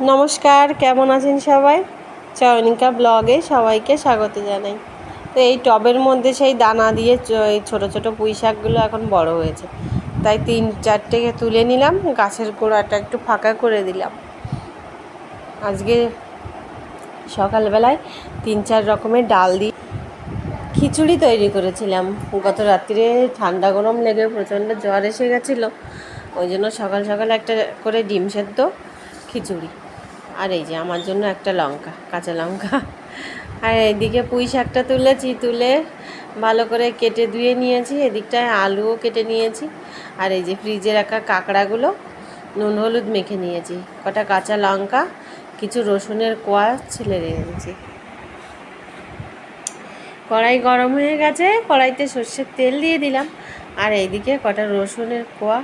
নমস্কার, কেমন আছেন সবাই? চয়নিকা ব্লগে সবাইকে স্বাগত জানাই। তো এই টবের মধ্যে সেই দানা দিয়ে চ- ছোটো ছোটো পুঁই শাকগুলো এখন বড় হয়েছে। তাই তিন, চারটে তুলে নিলাম, গাছের গোড়াটা একটু ফাঁকা করে দিলাম। আজকে সকালবেলায় তিন, চার রকমের ডাল দিয়ে খিচুড়ি তৈরি করেছিলাম। গত রাত্রে ঠান্ডা গরম লেগে প্রচণ্ড জ্বর এসে গেছিল। ওই জন্য সকাল সকাল একটা করে ডিম সেদ্ধ খিচুড়ি। আর এই যে আমার জন্য একটা লঙ্কা, কাঁচা লঙ্কা। আর এদিকে পুঁই শাকটা তুলেছি, তুলে ভালো করে কেটে ধুয়ে নিয়েছি। এদিকটায় আলুও কেটে নিয়েছি। আর এই যে ফ্রিজে রাখা কাঁকড়াগুলো, নুন, হলুদ মেখে নিয়েছি। কটা কাঁচা লঙ্কা, কিছু রসুনের কোয়া ছেলে রেখেছি কড়াই গরম হয়ে গেছে, কড়াইতে সর্ষের তেল দিয়ে দিলাম। আর এইদিকে কটা রসুনের কোয়া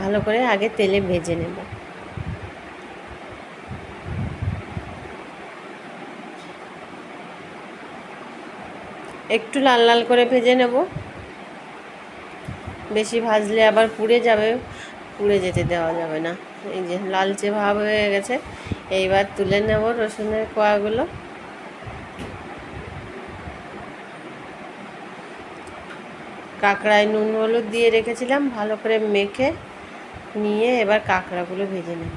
ভালো করে আগে তেলে ভেজে নেব। একটু লাল লাল করে ভেজে নেব। বেশি ভাজলে আবার পুড়ে যাবে, পুড়ে যেতে দেওয়া যাবে না। এই যে লালচে ভাব হয়ে গেছে, এইবার তুলে নেব রসুনের কোয়াগুলো। কাঁকড়ায় নুন হলুদ দিয়ে রেখেছিলাম, ভালো করে মেখে নিয়ে এবার কাঁকড়াগুলো ভেজে নেব।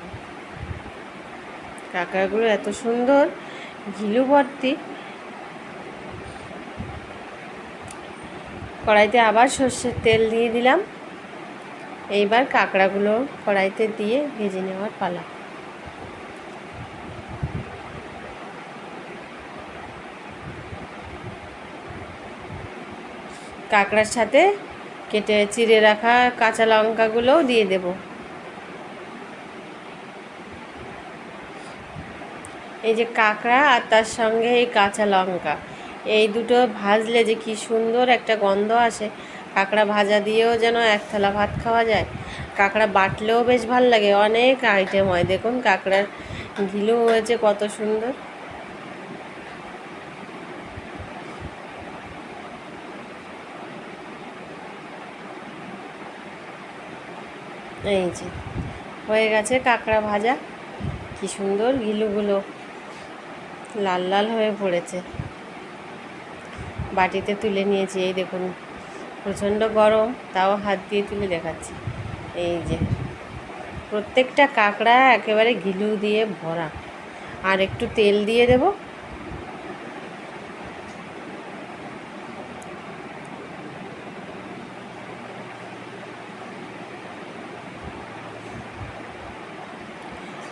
কাঁকড়াগুলো এত সুন্দর, ঘিলু ভর্তি। কড়াইতে আবার সর্ষের তেল দিয়ে দিলাম। এইবার কাঁকড়াগুলো কড়াইতে দিয়ে ভেজে নেওয়ার পালা। কাঁকড়ার সাথে কেটে চিড়ে রাখা কাঁচা লঙ্কাগুলোও দিয়ে দেব। এই যে কাঁকড়া আর তার সঙ্গে এই কাঁচা লঙ্কা এই দুটো ভাজলে যে কি সুন্দর একটা গন্ধ আসে। কাঁকড়া ভাজা দিয়েও যেন এক থালা ভাত খাওয়া যায়। কাঁকড়া বাটলেও বেশ ভালো লাগে। অনেক আইটেম হয়। দেখুন কাঁকড়ার ঘিলু হয়েছে কত সুন্দর। এই যে, হয়ে গেছে কাঁকড়া ভাজা। কি সুন্দর ঘিলুগুলো। লাল লাল হয়ে পড়েছে। বাটিতে তুলে নিয়েছি, এই দেখুন, প্রচণ্ড গরম, তাও হাত দিয়ে তুলে দেখাচ্ছি। এই যে, প্রত্যেকটা কাঁকড়া একেবারে ঘিলু দিয়ে ভরা। আর একটু তেল দিয়ে দেব।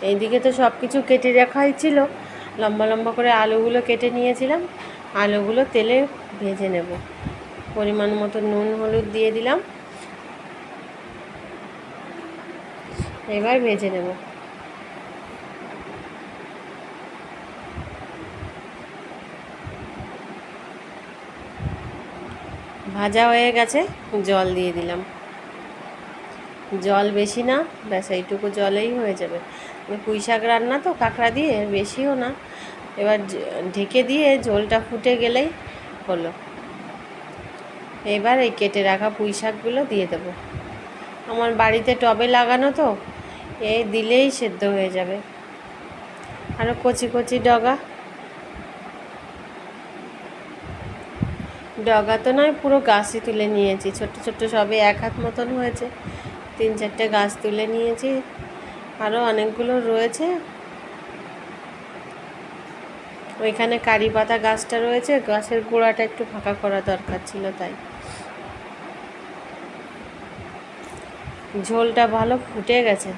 এইদিকে তো সব কিছু কেটে রাখাই ছিল। লম্বা লম্বা করে আলুগুলো কেটে নিয়েছিলাম। আলুগুলো তেলে ভেজে নেব। পরিমাণ মতো নুন, হলুদ দিয়ে দিলাম। এবার ভেজে নেব। ভাজা হয়ে গেছে, জল দিয়ে দিলাম। জল বেশি না, ব্যাস এইটুকু জলেই হয়ে যাবে। পুঁই শাক রান্না তো কাঁকড়া দিয়ে, বেশিও না। এবার ঢেকে দিয়ে ঝোলটা ফুটে গেলেই হলো। এবার এই কেটে রাখা পুঁই শাকগুলো দিয়ে দেবো। আমার বাড়িতে টবে লাগানো তো এই দিলেই সেদ্ধ হয়ে যাবে। আরও কচি কচি ডগা। ডগা তো নয়, পুরো গাছই তুলে নিয়েছি। ছোট্ট ছোট্ট সবে এক হাত মতন হয়েছে। তিন চারটে গাছ তুলে নিয়েছি। আরও অনেকগুলো রয়েছে। ওইখানে কারি পাতা গাছটা রয়েছে, গাছের গোড়াটা একটু ফাঁকা করা দরকার ছিল তাই। ঝোলটা ভালো ফুটে গেছে।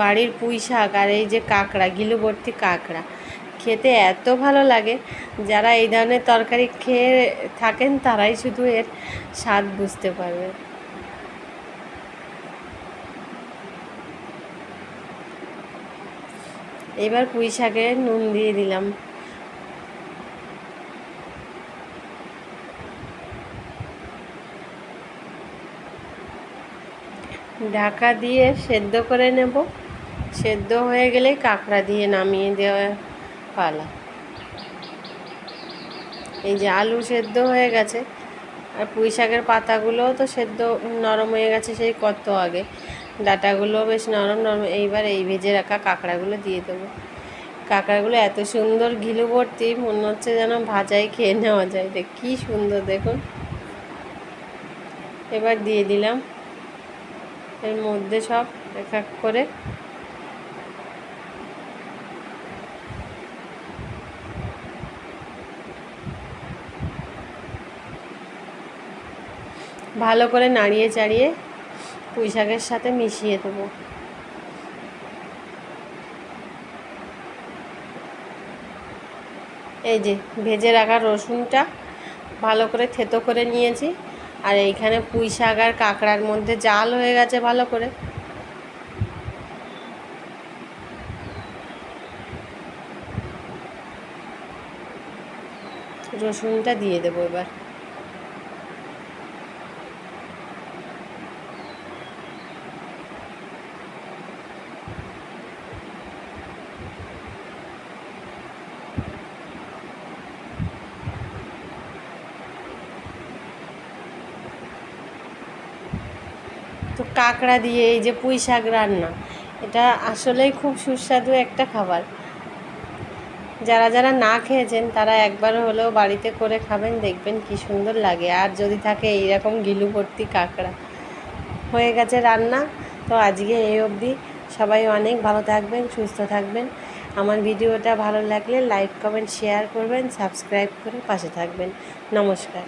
বাড়ির পুঁই শাক আর এই যে কাঁকড়া, গিলুবর্তি কাঁকড়া, খেতে এত ভালো লাগে। যারা এই ধরনের তরকারি খেয়ে থাকেন, তারাই শুধু এর স্বাদ বুঝতে পারবে। এবার পুঁই শাকে নুন দিয়ে দিলাম। ঢাকা দিয়ে সেদ্ধ করে নেব। সেদ্ধ হয়ে গেলে কাঁকড়া দিয়ে নামিয়ে দেওয়া পালা। এই যে আলু সেদ্ধ হয়ে গেছে। আর পুঁই শাকের পাতাগুলোও তো সেদ্ধ নরম হয়ে গেছে, সেই কত আগে। ডাটাগুলো বেশ নরম নরম, এইবার এই ভেজে রাখা কাঁকড়াগুলো দিয়ে দেবো। কাঁকড়াগুলো এত সুন্দর ঘিলু ভর্তি, মনে হচ্ছে যেন ভাজাই খেয়ে নেওয়া যায়। দেখ, কী সুন্দর, দেখুন। এবার দিয়ে দিলাম এর মধ্যে সব এক এক করে। ভালো করে নাড়িয়ে চাড়িয়ে পুঁই শাকের সাথে মিশিয়ে দেবো। এই যে, ভেজে রাখা রসুনটা ভালো করে থেতো করে নিয়েছি। আর এইখানে পুঁই শাক আর কাঁকড়ার মধ্যে জাল হয়ে গেছে ভালো করে। রসুনটা দিয়ে দেবো এবার তো কাঁকড়া দিয়ে এই যে পুঁই শাক রান্না, এটা আসলেই খুব সুস্বাদু একটা খাবার। যারা যারা না খেয়েছেন, তারা একবার হলেও বাড়িতে করে খাবেন, দেখবেন কি সুন্দর লাগে। আর যদি থাকে এইরকম গিলু ভর্তি কাঁকড়া। হয়ে গেছে রান্না। তো আজকে এই অবধি। সবাই অনেক ভালো থাকবেন, সুস্থ থাকবেন। আমার ভিডিওটা ভালো লাগলে লাইক, কমেন্ট, শেয়ার করবেন, সাবস্ক্রাইব করে পাশে থাকবেন। নমস্কার।